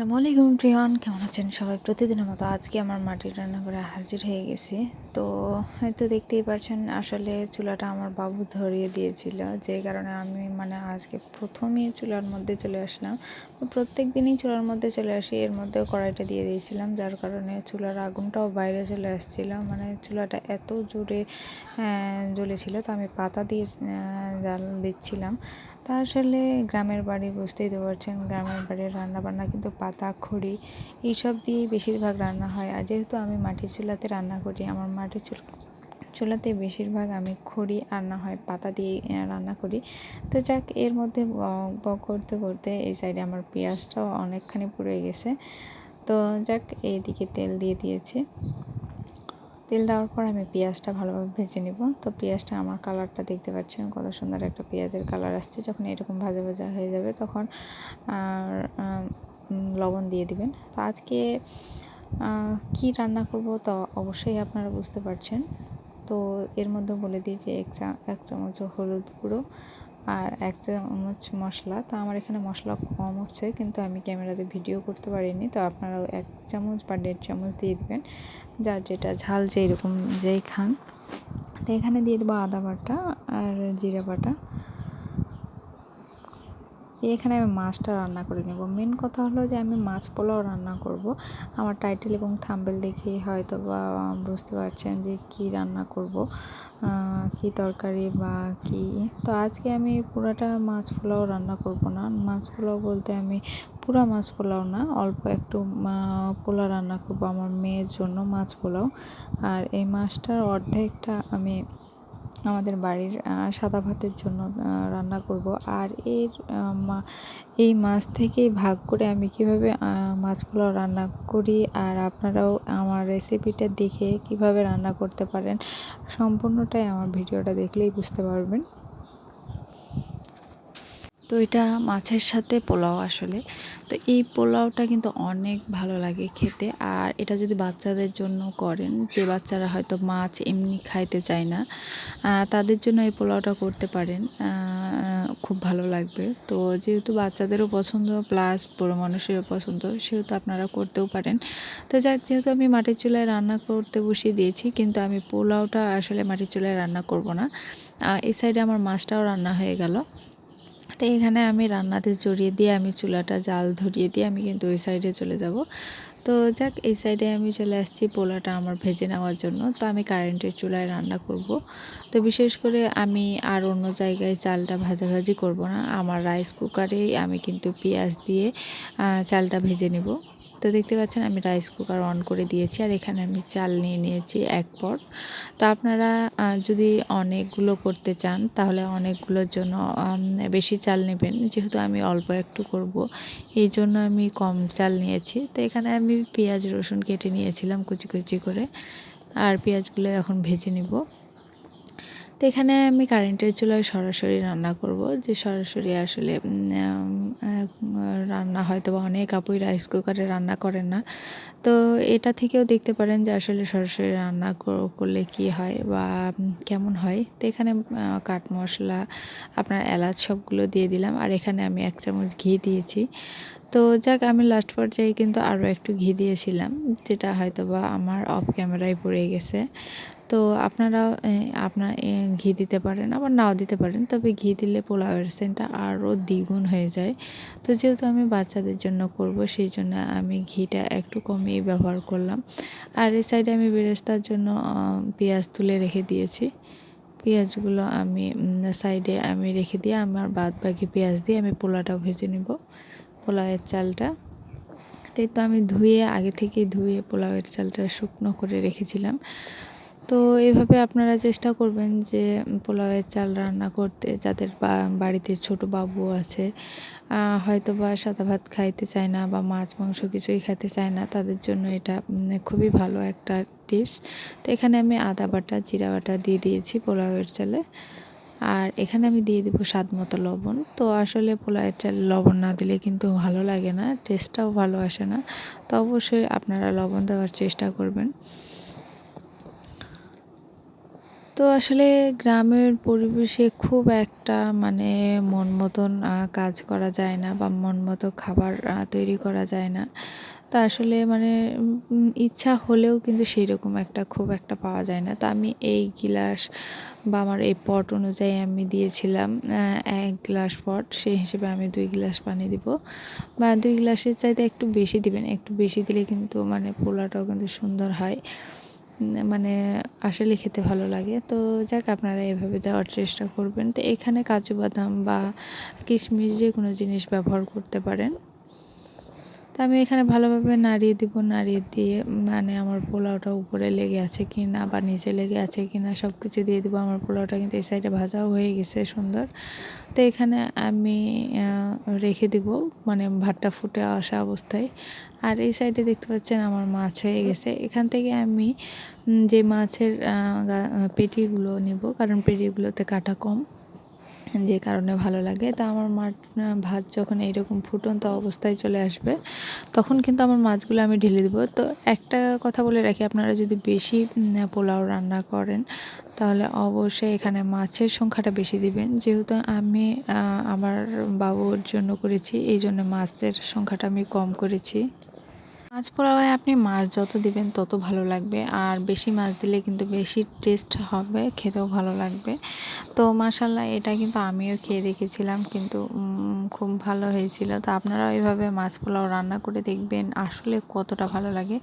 আসসালামু আলাইকুম প্রিয়ন, কেমন আছেন সবাই? প্রতিদিনের মতো আজকে আমার মাটির রান্না করে হাজির হয়ে গেছি। তো হয়তো দেখতেই পাচ্ছেন আসলে চুলাটা আমার বাবু ধরিয়ে দিয়েছিল। যে কারণে আমি মানে আজকে প্রথমেই চুলার মধ্যে চলে আসলাম। তো প্রত্যেক দিনই চুলার মধ্যে চলে আসি, এর মধ্যেও কড়াইটা দিয়ে দিয়েছিলাম, যার কারণে চুলার আগুনটাও বাইরে চলে আসছিল। মানে চুলাটা এত জোরে জ্বলেছিল, তো আমি পাতা দিয়ে জাল দিচ্ছিলাম। তা আসলে গ্রামের বাড়ি বুঝতেই তো পারছেন, গ্রামের বাড়ির রান্না বান্না কিন্তু পাতা, খড়ি এইসব দিয়েই বেশিরভাগ রান্না হয়। আর যেহেতু আমি মাটির চুলাতে রান্না করি, আমার মাটির চুল, চুলাতে বেশিরভাগ আমি খড়ি আর না হয় পাতা দিয়ে রান্না করি। তো যাক, এর মধ্যে করতে করতে এই সাইডে আমার পেঁয়াজটাও অনেকখানি পুড়ে গেছে। তো যাক, এইদিকে তেল দিয়ে দিয়েছি। তেল দেওয়ার পর আমি পেঁয়াজটা ভালোভাবে ভেজে নেব। তো পেঁয়াজটা আমার কালারটা দেখতে পাচ্ছেন, কত সুন্দর একটা পেঁয়াজের কালার আসছে। যখন এরকম ভাজা ভাজা হয়ে যাবে তখন লবণ দিয়ে দিবেন। তো আজকে কি রান্না করব তা অবশ্যই আপনারা বুঝতে পারছেন। তো এর মধ্যে বলে দিই যে এক চা, এক চামচ হলুদ গুঁড়ো আর এক চামচ মশলা। তো আমার এখানে মশলা কম হচ্ছে, কিন্তু আমি ক্যামেরাতে ভিডিও করতে পারিনি। তো আপনারাও এক চামচ বা দেড় চামচ দিয়ে দেবেন। যার যেটা ঝাল যেরকম যেই খান। তো এখানে দিয়ে দেবো আদা বাটা আর জিরা বাটা। এখানে আমি মাছটা রান্না করে নেব। মেন কথা হলো যে আমি মাছ পোলাও রান্না করব। আমার টাইটেল এবং থাম্বেল দেখেই হয়তো বা বুঝতে পারছেন যে কি রান্না করব কি তরকারি বা কি। তো আজকে আমি পুরাটা মাছ পোলাও রান্না করব না। মাছ পোলাও বলতে আমি পুরা মাছ পোলাও না, অল্প একটু পোলা রান্না করব আমার মেয়ের জন্য মাছ পোলাও। আর এই মাছটার অর্ধেকটা আমি আমাদের বাড়ির সাদা ভাতের জন্য রান্না করব। আর এর এই মাছ থেকেই ভাগ করে আমি কীভাবে মাছগুলো রান্না করি আর আপনারাও আমার রেসিপিটা দেখে কীভাবে রান্না করতে পারেন, সম্পূর্ণটাই আমার ভিডিওটা দেখলেই বুঝতে পারবেন। তো এটা মাছের সাথে পোলাও আসলে। তো এই পোলাওটা কিন্তু অনেক ভালো লাগে খেতে। আর এটা যদি বাচ্চাদের জন্য করেন, যে বাচ্চারা হয়তো মাছ এমনি খাইতে চায় না তাদের জন্য এই পোলাওটা করতে পারেন খুব ভালো লাগবে। তো যেহেতু বাচ্চাদেরও পছন্দ প্লাস বড়ো মানুষেরও পছন্দ, সেহেতু আপনারা করতেও পারেন। তো যাক, যেহেতু আমি মাটির চুলায় রান্না করতে বসিয়ে দিয়েছি, কিন্তু আমি পোলাওটা আসলে মাটির চুলায় রান্না করব না। এই সাইডে আমার মাছটাও রান্না হয়ে গেল। তো এখানে আমি রান্নাতে জড়িয়ে দিয়ে আমি চুলাটা জাল ধরিয়ে দিয়ে আমি কিন্তু ওই সাইডে চলে যাব। তো যাক, এই সাইডে আমি চলে আসছি পোলাটা আমার ভেজে নেওয়ার জন্য। তো আমি কারেন্টের চুলায় রান্না করব। তো বিশেষ করে আমি আর অন্য জায়গায় চালটা ভাজাভাজি করব না। আমার রাইস কুকারেই আমি কিন্তু পেঁয়াজ দিয়ে চালটা ভেজে নেব। তো দেখতে পাচ্ছেন আমি রাইস কুকার অন করে দিয়েছি আর এখানে আমি চাল নিয়ে নিয়েছি এক পট। তো আপনারা যদি অনেকগুলো করতে চান তাহলে অনেকগুলোর জন্য বেশি চাল নেবেন। যেহেতু আমি অল্প একটু করব, এই জন্য আমি কম চাল নিয়েছি। তো এখানে আমি পেঁয়াজ, রসুন কেটে নিয়েছিলাম কুচি কুচি করে। আর পেঁয়াজগুলো এখন ভেজে নিব। তো এখানে আমি কারেন্টের চুলায় সরাসরি রান্না করব। যে সরাসরি আসলে রান্না হয়তো বা অনেক আপুই রাইস কুকারে রান্না করেন না। তো এটা থেকেও দেখতে পারেন যে আসলে সরাসরি রান্না করলে কি হয় বা কেমন হয়। তো এখানে কাঠ মশলা, আপনার এলাচ সবগুলো দিয়ে দিলাম। আর এখানে আমি এক চামচ ঘি দিয়েছি। তো যাক, আমি লাস্ট পর্যায়ে কিন্তু আরও একটু ঘি দিয়েছিলাম, যেটা হয়তো বা আমার অফ ক্যামেরায় পড়ে গেছে। তো আপনারা আপনার ঘি দিতে পারেন, আবার নাও দিতে পারেন। তবে ঘি দিলে পোলাওয়ের সেন্টটা আরও দ্বিগুণ হয়ে যায়। তো যেহেতু আমি বাচ্চাদের জন্য করব, সেই জন্য আমি ঘিটা একটু কমিয়ে ব্যবহার করলাম। আর এই সাইডে আমি বেরেস্তার জন্য পেঁয়াজ তুলে রেখে দিয়েছি। পেঁয়াজগুলো আমি সাইডে আমি রেখে দিয়ে আমার বাদ বাকি পেঁয়াজ দিয়ে আমি পোলাটাও ভেজে নেব, পোলাওয়ের চালটা। তাই তো আমি ধুয়ে, আগে থেকেই ধুয়ে পোলাওয়ের চালটা শুকনো করে রেখেছিলাম। তো এভাবে আপনারা চেষ্টা করবেন যে পোলাওয়ের চাল রান্না করতে, যাদের বাড়িতে ছোট বাবু আছে হয়তো বা সাদা ভাত খাইতে চায় না বা মাছ, মাংস কিছুই খেতে চায় না, তাদের জন্য এটা খুবই ভালো একটা টিপস। তো এখানে আমি আদা বাটা, জিরা বাটা দিয়ে দিয়েছি পোলাওয়ের চালে। আর এখানে আমি দিয়ে দেবো স্বাদ মতো লবণ। তো আসলে পোলাওয়ের চাল লবণ না দিলে কিন্তু ভালো লাগে না, টেস্টটাও ভালো আসে না। তো অবশ্যই আপনারা লবণ দেওয়ার চেষ্টা করবেন। তো আসলে গ্রামের পরিবেশে খুব একটা মানে মন মতন কাজ করা যায় না বা মন মতো খাবার তৈরি করা যায় না। তা আসলে মানে ইচ্ছা হলেও কিন্তু সেই রকম একটা খুব একটা পাওয়া যায় না। তো আমি এই গিলাস বা আমার এই পট অনুযায়ী আমি দিয়েছিলাম এক গ্লাস পট। সেই হিসেবে আমি দুই গ্লাস পানি দিব। বা দুই গ্লাসের চাইতে একটু বেশি দিবেন। একটু বেশি দিলে কিন্তু মানে পোলাটাও কিন্তু সুন্দর হয়। মানে আসলে খেতে ভালো লাগে। তো যাক, আপনারা এভাবে দেওয়ার চেষ্টা করবেন। তো এখানে কাজু বাদাম বা কিশমিশ যে কোনো জিনিস ব্যবহার করতে পারেন। আমি এখানে ভালোভাবে নাড়িয়ে দিব, নাড়িয়ে দিয়ে মানে আমার পোলাওটা উপরে লেগে আছে কি না বা নিচে লেগে আছে কি না সব কিছু দিয়ে দিব। আমার পোলাওটা কিন্তু এই সাইডে ভাজাও হয়ে গেছে সুন্দর। তো এখানে আমি রেখে দিব মানে ভাতটা ফুটে আসা অবস্থায়। আর এই সাইডে দেখতে পাচ্ছেন আমার মাছ হয়ে গেছে। এখান থেকে আমি যে মাছের পেটিগুলো নিব, কারণ পেটিগুলোতে কাটা কম। যে কারণে ভালো লাগে। তা আমার মাঠ ভাত যখন এইরকম ফুটন্ত অবস্থায় চলে আসবে, তখন কিন্তু আমার মাছগুলো আমি ঢেলে দেবো। তো একটা কথা বলে রাখি, আপনারা যদি বেশি পোলাও রান্না করেন, তাহলে অবশ্যই এখানে মাছের সংখ্যাটা বেশি দিবেন। যেহেতু আমি আমার বাবুর জন্য করেছি এই জন্য মাছের সংখ্যাটা আমি কম করেছি। মাছ পোলাওয়ে আপনি মাছ যত দিবেন তত ভালো লাগবে। আর বেশি মাছ দিলে কিন্তু বেশি টেস্ট হবে, খেতেও ভালো লাগবে। তো মাসাল্লাহ এটা কিন্তু আমিও খেয়ে দেখেছিলাম কিন্তু খুব ভালো হয়েছিল। তো আপনারাও এইভাবে মাছ পোলাও রান্না করে দেখবেন, আসলে কতটা ভালো লাগে।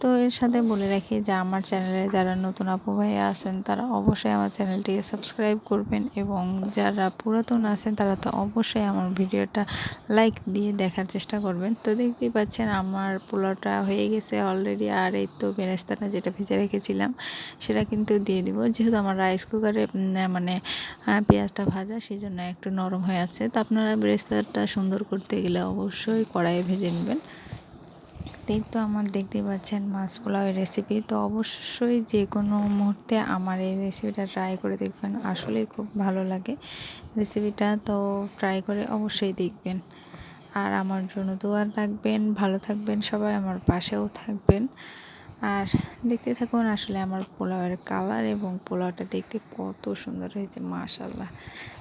তো এর সাথে বলে রাখি যে, আমার চ্যানেলে যারা নতুন আপু ভাই আছেন, তারা অবশ্যই আমার চ্যানেলটিকে সাবস্ক্রাইব করবেন এবং যারা পুরাতন আছেন, তারা তো অবশ্যই আমার ভিডিওটা লাইক দিয়ে দেখার চেষ্টা করবেন। তো দেখতেই পাচ্ছেন, আমার পোলাও পোলাওটা হয়ে গেছে অলরেডি আর এই তো বেরেস্তাটা যেটা ভেজে রেখেছিলাম, সেটা কিন্তু দিয়ে দিব। যেহেতু আমার রাইস কুকারে মানে পেঁয়াজটা ভাজা সেই জন্য একটু নরম হয়ে আছে। তো আপনারা বেরেস্তাটা সুন্দর করতে গেলে অবশ্যই কড়াইয়ে ভেজে নেবেন। এই তো আমার দেখতে পাচ্ছেন মাছ পোলাওয়ের রেসিপি তো অবশ্যই যে কোনো মুহূর্তে আমার এই রেসিপিটা ট্রাই করে দেখবেন। আসলেই খুব ভালো লাগে রেসিপিটা তো ট্রাই করে অবশ্যই দেখবেন। আর আমার জন্য দোয়া রাখবেন, ভালো থাকবেন সবাই, আমার পাশেও থাকবেন। আর দেখতে থাকুন আসলে আমার পোলাওয়ের কালার এবং পোলাওটা দেখতে কত সুন্দর হয়েছে মাশাল্লাহ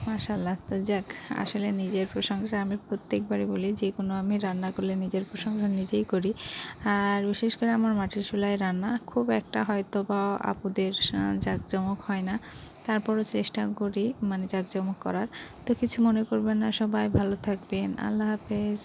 মাশাল্লাহ তো যাক, আসলে নিজের প্রশংসা আমি প্রত্যেকবারই বলি, যে কোনো আমি রান্না করলে নিজের প্রশংসা নিজেই করি। আর বিশেষ করে আমার মাটির চুলায় রান্না খুব একটা হয়তো বা আপুদের জাঁকজমক হয় না। তারপরও চেষ্টা করি মানে জাঁকজমক করার। তো কিছু মনে করবেন না, সবাই ভালো থাকবেন। আল্লাহ হাফেজ।